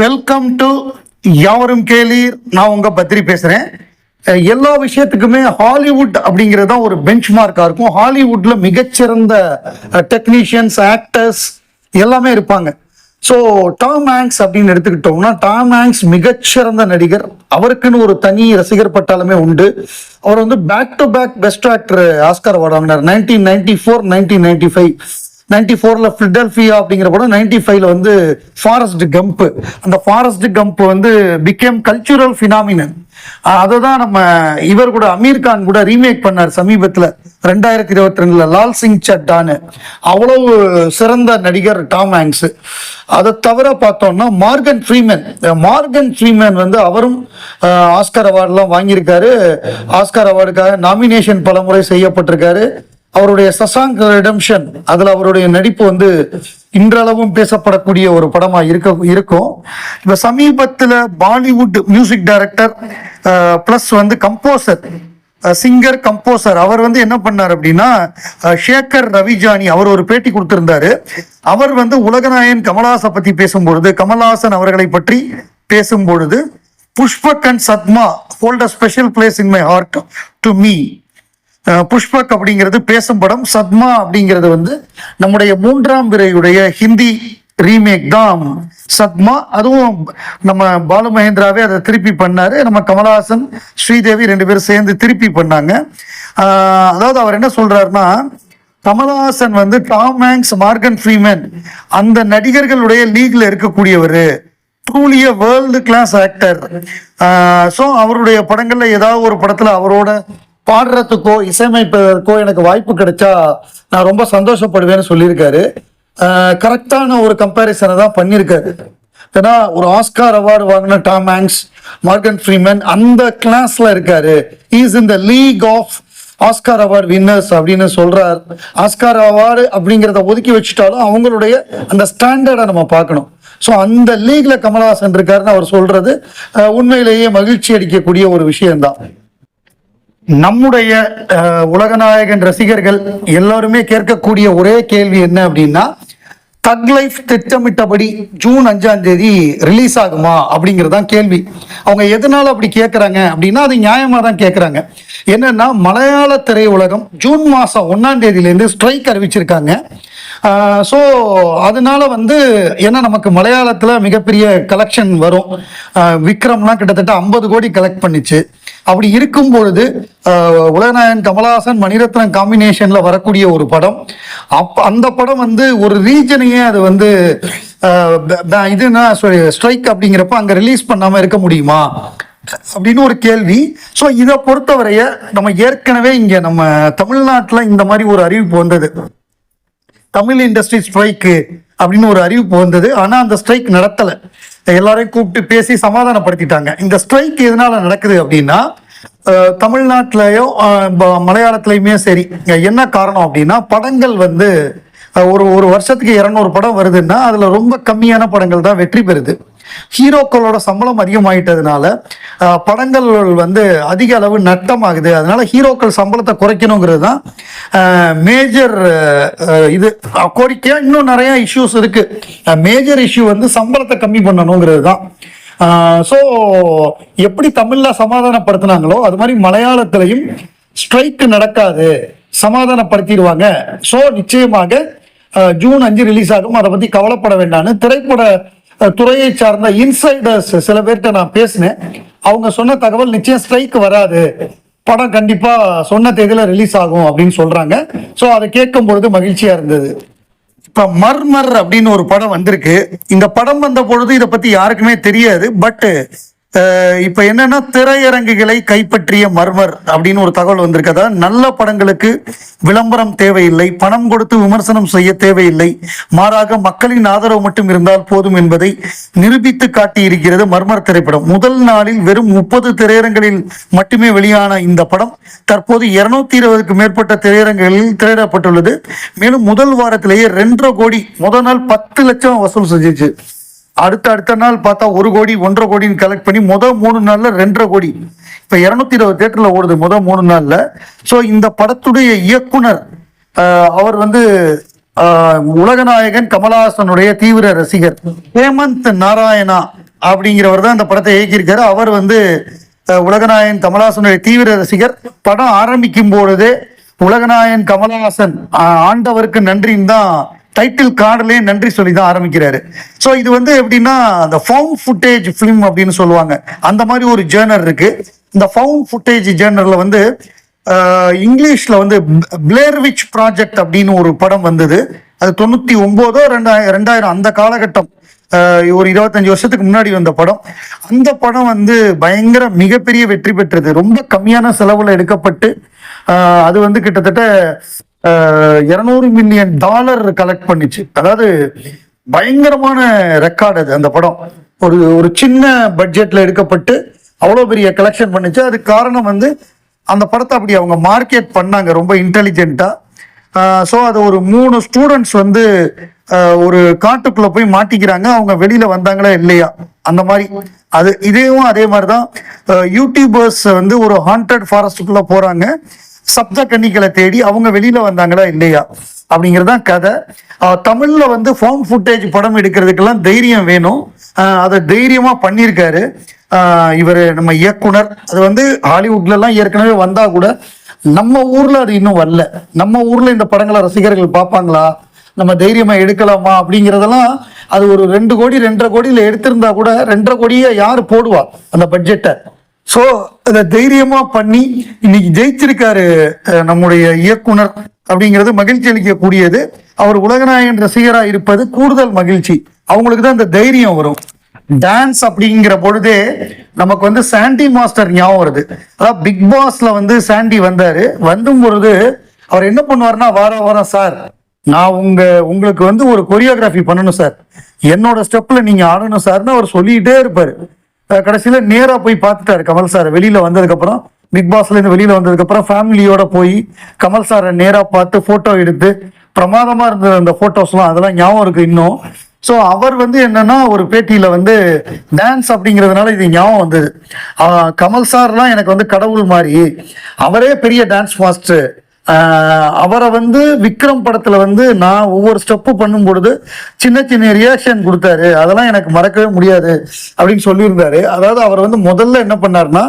Welcome to யாவரும் கேலி நான் உங்க பத்ரி பேசுறேன். எல்லா விஷயத்துக்குமே ஹாலிவுட் அப்படிங்கிறது தான் ஒரு பெஞ்ச் மார்க்கா இருக்கும். ஹாலிவுட்ல மிகச்சிறந்த டெக்னீஷியன்ஸ் ஆக்டர்ஸ் எல்லாமே இருப்பாங்க. ஸோ டாம் ஹேங்ஸ் அப்படின்னு எடுத்துக்கிட்டோம்னா டாம் ஹேங்ஸ் மிகச்சிறந்த நடிகர். அவருக்குன்னு ஒரு தனி ரசிகர் பட்டாலுமே உண்டு. அவர் வந்து back to back best actor Oscar award வாங்கினார். Nineteen ninety four nineteen ninety five ninety ஃபோர்ல ஃபில்டெல்ஃபியா அப்படிங்கிற படம் நைன்டி ஃபைவ்ல வந்து ஃபாரஸ்ட் கம்ப் அந்த ஃபாரஸ்ட் கம்ப் வந்து பிகேம் கல்ச்சுரல் ஃபினாமினன் அதை தான் நம்ம இவர் கூட அமீர் கான் கூட ரீமேக் பண்ணார் சமீபத்தில். ரெண்டாயிரத்தி இருபத்தி ரெண்டுல லால் சிங் சட்டான்னு. அவ்வளவு சிறந்த நடிகர் டாம் ஹேங்க்ஸ். அதை தவிர பார்த்தோம்னா மார்கன் ஃப்ரீமேன் மார்கன் ஃப்ரீமேன் வந்து அவரும் ஆஸ்கர் அவார்ட்லாம் வாங்கியிருக்காரு. ஆஸ்கர் அவார்டுக்காக நாமினேஷன் பல முறை செய்யப்பட்டிருக்காரு. அவருடைய சசாங் ரிடம்ஷன் அதுல அவருடைய நடிப்பு வந்து இன்றளவும் பேசப்படக்கூடிய ஒரு படமா இருக்க இருக்கும். இப்ப சமீபத்துல பாலிவுட் மியூசிக் டைரக்டர் பிளஸ் வந்து கம்போசர் சிங்கர் கம்போசர் அவர் வந்து என்ன பண்ணார் அப்படின்னா ஷேகர் ரவிஜானி அவர் ஒரு பேட்டி கொடுத்திருந்தாரு. அவர் வந்து உலகநாயன் கமலாசை பத்தி பேசும்பொழுது கமல்ஹாசன் அவர்களை பற்றி பேசும்பொழுது Pushpak and Sadma hold a special place in my heart to me Pushpak அப்படிங்கிறது பேசும் படம் சத்மா அப்படிங்கிறது வந்து நம்முடைய மூன்றாம் பிறையுடைய ஹிந்தி ரீமேக் தான். சத்மா அதுவும் நம்ம பாலு மகேந்திராவே அதை திருப்பி பண்ணாரு. நம்ம கமலஹாசன் ஸ்ரீதேவி ரெண்டு பேரும் சேர்ந்து திருப்பி பண்ணாங்க. அதாவது அவர் என்ன சொல்றாருன்னா கமலஹாசன் வந்து டாம் ஹேங்ஸ் மார்கன் ஃப்ரீமேன் அந்த நடிகர்களுடைய லீக்ல இருக்கக்கூடியவர். Truly world class actor so அவருடைய படங்கள்ல ஏதாவது ஒரு படத்துல அவரோட பாடுறதுக்கோ இசையமைப்பதற்கோ எனக்கு வாய்ப்பு கிடைச்சா நான் ரொம்ப சந்தோஷப்படுவேன்னு சொல்லியிருக்காரு. கரெக்டான ஒரு கம்பேரிசனை தான் பண்ணியிருக்காரு. ஏன்னா ஒரு ஆஸ்கார் அவார்டு வாங்கின டாம் ஹேங்ஸ் மார்கன் ஃப்ரீமேன் அந்த கிளாஸ்ல இருக்காரு. Is in the league of Oscar award winners அப்படின்னு சொல்றார். ஆஸ்கார் அவார்டு அப்படிங்கிறத ஒதுக்கி வச்சுட்டாலும் அவங்களுடைய அந்த ஸ்டாண்டர்டை நம்ம பார்க்கணும். ஸோ அந்த லீக்ல கமலஹாசன் இருக்காருன்னு அவர் சொல்றது உண்மையிலேயே மகிழ்ச்சி அளிக்கக்கூடிய ஒரு விஷயம்தான். நம்முடைய உலகநாயகன் ரசிகர்கள் எல்லாருமே கேட்கக்கூடிய ஒரே கேள்வி என்ன அப்படின்னா தக் லைஃப் திட்டமிட்டபடி ஜூன் அஞ்சாம் தேதி ரிலீஸ் ஆகுமா அப்படிங்கிறது தான் கேள்வி. அவங்க எதனால அப்படி கேட்குறாங்க அப்படின்னா அது நியாயமாக தான் கேட்குறாங்க என்னன்னா மலையாள திரையுலகம் ஜூன் மாதம் ஒன்றாம் தேதியிலேருந்து ஸ்ட்ரைக் அறிவிச்சிருக்காங்க. ஸோ அதனால வந்து ஏன்னா நமக்கு மலையாளத்தில் மிகப்பெரிய கலெக்ஷன் வரும். ஆஹ் விக்ரம்லாம் கிட்டத்தட்ட ஐம்பது கோடி கலெக்ட் பண்ணிச்சு. அப்படி இருக்கும் பொழுது உலகநாயன் உலகநாயகன் கமலஹாசன் மணிரத்னம் காம்பினேஷனில் வரக்கூடிய ஒரு படம். அப் அந்த படம் வந்து ஒரு ரீஜனையே அது வந்து ஆஹ் இதுனா ஸ்ட்ரைக் அப்படிங்கிறப்ப அங்கே ரிலீஸ் பண்ணாமல் இருக்க முடியுமா? அப்படின்னு ஒரு கேள்வி. ஸோ இதை பொறுத்தவரைய நம்ம ஏற்கனவே இங்கே நம்ம தமிழ்நாட்டில் இந்த மாதிரி ஒரு அறிவிப்பு வந்தது. தமிழ் இண்டஸ்ட்ரி ஸ்ட்ரைக்கு அப்படின்னு ஒரு அறிவிப்பு வந்தது. ஆனால் அந்த ஸ்ட்ரைக் நடத்தலை. எல்லாரையும் கூப்பிட்டு பேசி சமாதானப்படுத்திட்டாங்க. இந்த ஸ்ட்ரைக் எதனால நடக்குது அப்படின்னா அஹ், மலையாளத்துலையுமே சரி. என்ன காரணம் அப்படின்னா படங்கள் வந்து ஒரு ஒரு வருஷத்துக்கு இரநூறு படம் வருதுன்னா அதில் ரொம்ப கம்மியான படங்கள் தான் வெற்றி பெறுது. ஹீரோக்களோட சம்பளம் அதிகமாயிட்டதுனால படங்கள் வந்து அதிக அளவு நட்டமாகுது. அதனால ஹீரோக்கள் சம்பளத்தை குறைக்கணுங்கிறது தான் மேஜர் இது. அஹ், கோரிக்கையா இன்னும் நிறைய இஷ்யூஸ் இருக்கு. மேஜர் இஷ்யூ வந்து சம்பளத்தை கம்மி பண்ணணுங்கிறது தான். ஸோ எப்படி தமிழில் சமாதானப்படுத்தினாங்களோ அது மாதிரி மலையாளத்திலையும் ஸ்ட்ரைக்கு நடக்காது. சமாதானப்படுத்திடுவாங்க. ஸோ நிச்சயமாக ஜூன் அஞ்சு ரிலீஸ் ஆகும். அதை பற்றி கவலைப்பட வேண்டாம்னு திரைப்பட துறையை சார்ந்த இன்சைடர்ஸ் சில பேர்கிட்ட நான் பேசினேன். அவங்க சொன்ன தகவல் நிச்சயம் ஸ்ட்ரைக் வராது. படம் கண்டிப்பா சொன்ன தேதியில ரிலீஸ் ஆகும் அப்படின்னு சொல்றாங்க. ஸோ அதை கேட்கும் பொழுது மகிழ்ச்சியா இருந்தது. இப்ப மர்மர் அப்படின்னு ஒரு படம் வந்திருக்கு. இந்த படம் வந்த பொழுது இதை பத்தி யாருக்குமே தெரியாது. பட் இப்ப என்னன்னா திரையரங்குகளை கைப்பற்றிய மர்மர் அப்படின்னு ஒரு தகவல் வந்திருக்கதா நல்ல படங்களுக்கு விளம்பரம் தேவையில்லை பணம் கொடுத்து விமர்சனம் செய்ய தேவையில்லை. மாறாக மக்களின் ஆதரவு மட்டும் இருந்தால் போதும் என்பதை நிரூபித்து காட்டியிருக்கிறது மர்மர் திரைப்படம். முதல் நாளில் வெறும் முப்பது திரையரங்களில் மட்டுமே வெளியான இந்த படம் தற்போது இருநூத்தி இருபதுக்கு மேற்பட்ட திரையரங்குகளில் திரையிடப்பட்டுள்ளது. மேலும் முதல் வாரத்திலேயே ரெண்டரை கோடி முதல் நாள் பத்து லட்சம் வசூல் செஞ்சுச்சு. அடுத்த அடுத்த நாள் பார்த்தா ஒரு கோடி ஒன்றரை கோடின்னு கலெக்ட் பண்ணி முதல் மூணு நாளில் ரெண்டரை கோடி. இப்போ இருநூத்தி இருபது தேட்டரில் ஓடுது முதல் மூணு நாளில். ஸோ இந்த படத்துடைய இயக்குனர் அவர் வந்து உலகநாயகன் கமலஹாசனுடைய தீவிர ரசிகர். ஹேமந்த் நாராயணா அப்படிங்கிறவர் தான் இந்த படத்தை இயக்கியிருக்காரு. அவர் வந்து உலகநாயகன் கமலஹாசனுடைய தீவிர ரசிகர். படம் ஆரம்பிக்கும் பொழுது உலகநாயகன் கமலஹாசன் ஆண்டவருக்கு நன்றின்னு தான் டைட்டில் கார்டுலயே நன்றி சொல்லி தான் ஆரம்பிக்கிறாரு. ஸோ இது வந்து எப்படின்னா அந்த ஃபவுண்ட் ஃபுட்டேஜ் ஃபிலிம் அப்படின்னு சொல்லுவாங்க. அந்த மாதிரி ஒரு ஜேர்னர் இருக்கு. இந்த ஃபவுண்ட் ஃபுட்டேஜ் ஜேர்னரில் வந்து இங்கிலீஷில் வந்து பிளேர்விச் ப்ராஜெக்ட் அப்படின்னு ஒரு படம் வந்தது. அது தொண்ணூற்றி ஒம்போதோ ரெண்டாயிரம் ரெண்டாயிரம் அந்த காலகட்டம் ஒரு இருபத்தஞ்சு வருஷத்துக்கு முன்னாடி வந்த படம். அந்த படம் வந்து பயங்கர மிகப்பெரிய வெற்றி பெற்றது. ரொம்ப கம்மியான செலவில் எடுக்கப்பட்டு அது வந்து கிட்டத்தட்ட இருநூறு மில்லியன் டாலர் கலெக்ட் பண்ணிச்சு. அதாவது பயங்கரமான ரெக்கார்டு அது அந்த படம். ஒரு ஒரு சின்ன பட்ஜெட்ல எடுக்கப்பட்டு அவ்வளோ பெரிய கலெக்ஷன் பண்ணுச்சு. அதுக்கு காரணம் வந்து அந்த படத்தை அப்படி அவங்க மார்க்கெட் பண்ணாங்க ரொம்ப இன்டெலிஜென்ட்டாக ஸோ அது ஒரு மூணு ஸ்டூடெண்ட்ஸ் வந்து ஒரு காட்டுக்குள்ளே போய் மாட்டிக்கிறாங்க. அவங்க வெளியில் வந்தாங்களா இல்லையா? அந்த மாதிரி. அது இதையும் அதே மாதிரி தான் யூடியூபர்ஸ் வந்து ஒரு ஹாண்டட் ஃபாரஸ்ட்டுக்குள்ளே போகிறாங்க சப்த கன்னிகளை தேடி அவங்க வெளியில வந்தாங்களா இல்லையா? அப்படிங்கறதுதான் கதை. தமிழ்ல வந்து ஃபோன் ஃபுட்டேஜ் படம் எடுக்கிறதுக்கெல்லாம் தைரியம் வேணும். அதை தைரியமா பண்ணியிருக்காரு. இவர் நம்ம இயக்குனர். அது வந்து ஹாலிவுட்ல எல்லாம் ஏற்கனவே வந்தா கூட நம்ம ஊர்ல அது இன்னும் வரல. நம்ம ஊர்ல இந்த படங்களை ரசிகர்கள் பார்ப்பாங்களா? நம்ம தைரியமா எடுக்கலாமா? அப்படிங்கறதெல்லாம் அது ஒரு ரெண்டு கோடி ரெண்டரை கோடியில எடுத்திருந்தா கூட ரெண்டரை கோடியை யார் போடுவா அந்த பட்ஜெட்டை ஸோ அதை தைரியமா பண்ணி இன்னைக்கு ஜெயிச்சிருக்காரு நம்முடைய இயக்குனர் அப்படிங்கிறது மகிழ்ச்சி அளிக்கக்கூடியது. அவர் உலகநாயகன் ரசிகராக இருப்பது கூடுதல் மகிழ்ச்சி. அவங்களுக்கு தான் இந்த தைரியம் வரும். டான்ஸ் அப்படிங்கிற பொழுதே நமக்கு வந்து சாண்டி மாஸ்டர் ஞாபகம் வருது. அதாவது பிக் பாஸ்ல வந்து சாண்டி வந்தாரு. வந்தும் பொழுது அவர் என்ன பண்ணுவாருன்னா வார வாரம் சார் நான் உங்க உங்களுக்கு வந்து ஒரு கொரியோகிராஃபி பண்ணணும் சார். என்னோட ஸ்டெப்ல நீங்க ஆடணும் சார்னு அவர் சொல்லிக்கிட்டே இருப்பாரு. கடைசியில் நேராக போய் பார்த்துட்டாரு கமல் சார். வெளியில் வந்ததுக்கப்புறம் பிக் பாஸ்லேருந்து வெளியில் வந்ததுக்கப்புறம் ஃபேமிலியோட போய் கமல் சாரை நேராக பார்த்து ஃபோட்டோ எடுத்து பிரமாதமாக இருந்தது அந்த ஃபோட்டோஸ்லாம் அதெல்லாம் ஞாபகம் இருக்குது இன்னும். ஸோ அவர் வந்து என்னன்னா ஒரு பேட்டியில் வந்து டான்ஸ் அப்படிங்கிறதுனால இது ஞாபகம் வந்தது. கமல் சார்லாம் எனக்கு வந்து கடவுள் மாதிரி. அவரே பெரிய டான்ஸ் மாஸ்டர் அவரை வந்து விக்ரம் படத்துல வந்து நான் ஒவ்வொரு ஸ்டெப்பு பண்ணும் பொழுது சின்ன சின்ன ரியாக்ஷன் கொடுத்தாரு. அதெல்லாம் எனக்கு மறக்கவே முடியாது அப்படின்னு சொல்லியிருந்தாரு. அதாவது அவர் வந்து முதல்ல என்ன பண்ணாருன்னா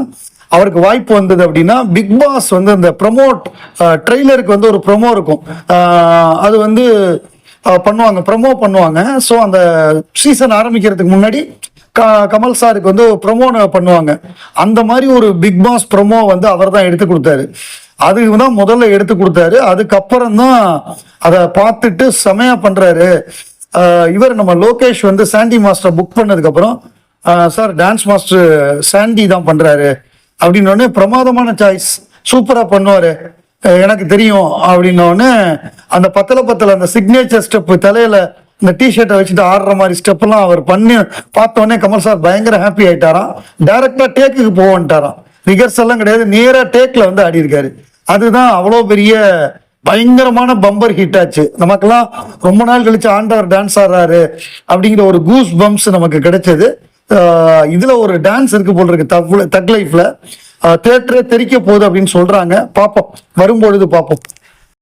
அவருக்கு வாய்ப்பு வந்தது அப்படின்னா பிக் பாஸ் வந்து அந்த ப்ரமோட் ட்ரெய்லருக்கு வந்து ஒரு ப்ரொமோ இருக்கும். அது வந்து பண்ணுவாங்க ப்ரொமோ பண்ணுவாங்க. ஸோ அந்த சீசன் ஆரம்பிக்கிறதுக்கு முன்னாடி க கமல் சாருக்கு வந்து ப்ரொமோ பண்ணுவாங்க. அந்த மாதிரி ஒரு பிக் பாஸ் ப்ரொமோ வந்து அவர் தான் எடுத்து கொடுத்தாரு. அதுக்கு தான் முதல்ல எடுத்து கொடுத்தாரு. அதுக்கப்புறம் தான் அதை பார்த்துட்டு செமையா பண்றாரு. இவர் நம்ம லோகேஷ் வந்து சாண்டி மாஸ்டர் புக் பண்ணதுக்கப்புறம் சார் டான்ஸ் மாஸ்டர் சாண்டி தான் பண்றாரு. அப்படின்னு பிரமாதமான சாய்ஸ் சூப்பரா பண்ணுவாரு. எனக்கு தெரியும். அப்படின்ன அந்த பத்தல பத்தல அந்த சிக்னேச்சர் ஸ்டெப் தலையில இந்த டிஷர்ட்டை வச்சுட்டு ஆடுற மாதிரி ஸ்டெப் எல்லாம் அவர் பண்ணி பார்த்த உடனே கமல் சார் பயங்கர ஹாப்பி ஆயிட்டாராம். டேரெக்டாக டேக்குக்கு போவன்ட்டாராம். ரிகர்ஸ் எல்லாம் கிடையாது. நேரா டேக்ல வந்து ஆடி இருக்காரு அதுதான் அவ்வளோ பெரிய பயங்கரமான பம்பர் ஹிட் ஆச்சு. நமக்கெல்லாம் ரொம்ப நாள் கழிச்சு ஆண்டவர் டான்ஸ் ஆடுறாரு அப்படிங்கிற ஒரு கூஸ் பம்ப்ஸ் நமக்கு கிடைச்சது. இதுல ஒரு டான்ஸ் இருக்கு போல் இருக்கு தக் லைஃப்ல தேட்டரே தெரிக்க போகுது அப்படின்னு சொல்றாங்க. பார்ப்போம். வரும்பொழுது பார்ப்போம்.